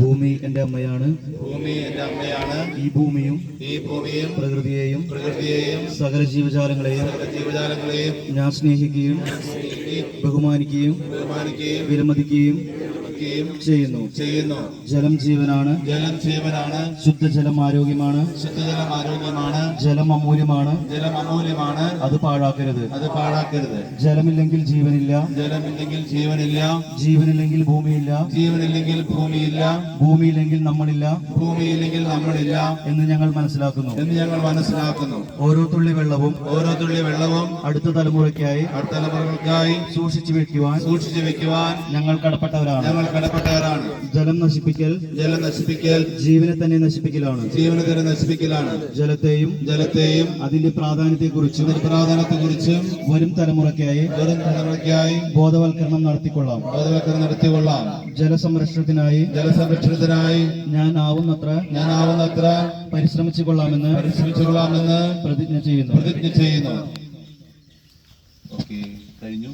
ഭൂമി എന്റെ അമ്മയാണ്. ഭൂമി എന്റെ അമ്മയാണ്. ഈ ഭൂമിയും ഈ ഭൂമിയും പ്രകൃതിയെയും പ്രകൃതിയെയും സകല ജീവജാലങ്ങളെയും ജീവജാലങ്ങളെയും ഞാൻ സ്നേഹിക്കുകയും ബഹുമാനിക്കുകയും ബഹുമാനിക്കുകയും വിലമതിക്കുകയും വിലമതിക്കുകയും ചെയ്യുന്നു. ചെയ്യുന്നു. ജലം ജീവനാണ്. ജലം ജീവനാണ്. ശുദ്ധജലം ആരോഗ്യമാണ്. ശുദ്ധജലം ആരോഗ്യമാണ്. ജലം അമൂല്യമാണ്. ജലം അമൂല്യമാണ്. അത് പാഴാക്കരുത്. അത് പാഴാക്കരുത്. ജലമില്ലെങ്കിൽ ജീവനില്ല. ജലമില്ലെങ്കിൽ ജീവനില്ല. ജീവനില്ലെങ്കിൽ ഭൂമിയില്ല. ജീവനില്ലെങ്കിൽ ഭൂമിയില്ല. ഭൂമിയില്ലെങ്കിൽ നമ്മളില്ല. ഭൂമിയില്ലെങ്കിൽ നമ്മളില്ല. എന്ന് ഞങ്ങൾ മനസ്സിലാക്കുന്നു. എന്ന് ഞങ്ങൾ മനസ്സിലാക്കുന്നു. ഓരോ തുള്ളി വെള്ളവും ഓരോ തുള്ളി വെള്ളവും അടുത്ത തലമുറയ്ക്കായി അടുത്ത തലമുറകൾക്കായി സൂക്ഷിച്ചു വെക്കുവാൻ സൂക്ഷിച്ചു വെക്കുവാൻ ഞങ്ങൾ കടപ്പെട്ടവരാണ്. ഞങ്ങൾ കടപ്പെട്ടവരാണ് ജലം നശിപ്പിക്കൽ ജലം നശിപ്പിക്കൽ ജീവനെ തന്നെ നശിപ്പിക്കലാണ്. ജീവനെ തന്നെ നശിപ്പിക്കലാണ്. ജലത്തെയും ജലത്തെയും അതിന്റെ പ്രാധാന്യത്തെക്കുറിച്ചും അതിന്റെ പ്രാധാന്യത്തെക്കുറിച്ചും വരും തലമുറയ്ക്കായി വരും തലമുറയ്ക്കായി ബോധവൽക്കരണം നടത്തിക്കൊള്ളാം. ബോധവൽക്കരണം നടത്തിക്കൊള്ളാം. ജലസംരക്ഷണത്തിനായി ജലസംരക്ഷണത്തിനായി ഞാൻ ആവുന്നത്ര ഞാൻ ആവുന്നത്ര പരിശ്രമിച്ചു കൊള്ളാമെന്ന് പരിശ്രമിച്ചു കൊള്ളാമെന്ന് പ്രതിജ്ഞ ചെയ്യുന്നു. പ്രതിജ്ഞ ചെയ്യുന്നു. ഓക്കെ കഴിഞ്ഞു.